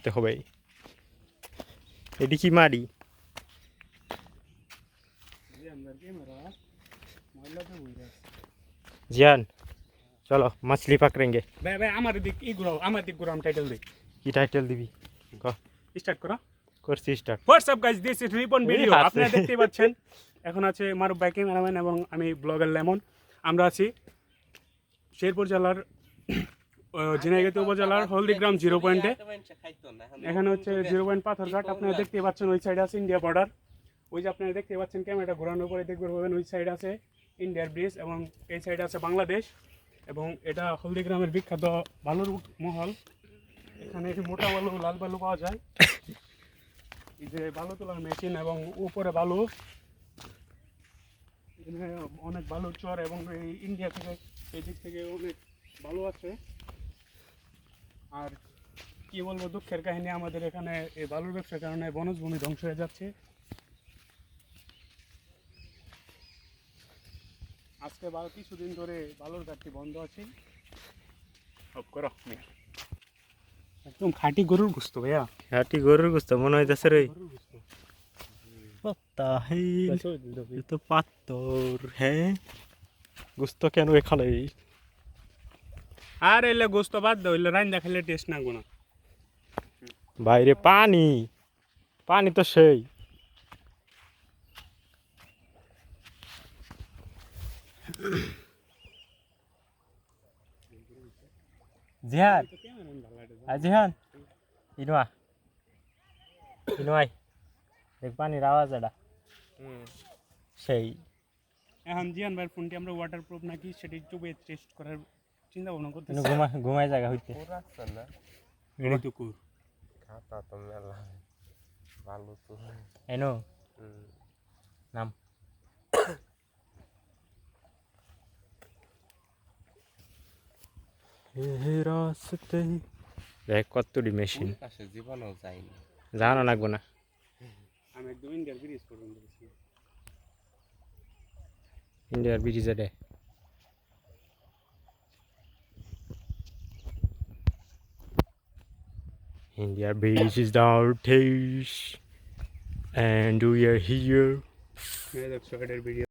করতে হবে এটি কি মারি। জিয়ান চলো মাছলি পাকড়েঙ্গে। ভাই ভাই আমার দিক ই ঘুরাও আমার দিক ঘুরাও টাইটেল দিই। কি টাইটেল দিবি? স্টার্ট করো। করছি start WhatsApp guys this is Ripon video আছে। আপনারা দেখতেই পাচ্ছেন এখন আছে মারুফ ক্যামেরাম্যান এবং আমি ব্লগার লেমন। আমরা আছি শেরপুর জেলার ঝিনাইগাতি উপজেলার হলদিগ্রাম জিরো পয়েন্টে এখানে হচ্ছে জিরো পয়েন্ট পাথরঘাট আপনারা দেখতে পাচ্ছেন ওই সাইডে আছে ইন্ডিয়া বর্ডার ওই যে আপনারা দেখতে পাচ্ছেন ক্যামেরাটা ঘোরানোর পরে দেখতে পাবেন ওই সাইডে আছে ইন্ডিয়ার ব্রিজ এবং এই সাইডে আছে বাংলাদেশ এবং এটা হলদিগ্রামের বিখ্যাত বালুর মহল। এখানে একটি মোটা বালু লাল বালু পাওয়া যায়। এই যে বালু তোলার মেশিন এবং উপরে বালু। অনেক বালুর চর এবং এই ইন্ডিয়া থেকে এই দিক থেকে অনেক বালু আছে। আর কি বলব দুঃখের কাহিনী আমাদের এখানে এই বালুর ব্যবসার কারণে বনজভূমি ধ্বংস হয়ে যাচ্ছে। আজকে বা কিছুদিন ধরে বালুর ঘাটটি বন্ধ আছে। একদম খাঁটি গরুর গুস্ত ভাইয়া। হাটি গরুর গুস্ত মনে হইতেছে রে। তো পাত্তর হ্যাঁ। গুস্ত কেন এখানে আর এলে গোস্ত বাদ দাও এলে রাইন দেখালে টেস্ট না গুণা। বাইরে পানি পানি তো সেই। জিহান জিহান ইনুয়া ইনুয়াই দেখ পানির আওয়াজ এটা সেই। এখন জিয়ান ভাইয়ের ফোনটি আমরা ওয়াটার প্রুফ নাকি সেটি চুপে টেস্ট করার চিন্তা ভাবনা ইনু করতেছি ঘুমা ঘুমাই জায়গা হইতে। এটাই তো কুর। খাতা তো মেলা। ভালো তো। এনো? নাম। রাস্তে। দেখ কতটি মেশিন পাশে জীবনেও যায়নি জানো লাগবো না আমি একদম ইন্ডিয়ার ব্রিজ পর্যন্ত ইন্ডিয়ার ব্রিজে India Beach is downstairs and we are here. Yeah, that's video.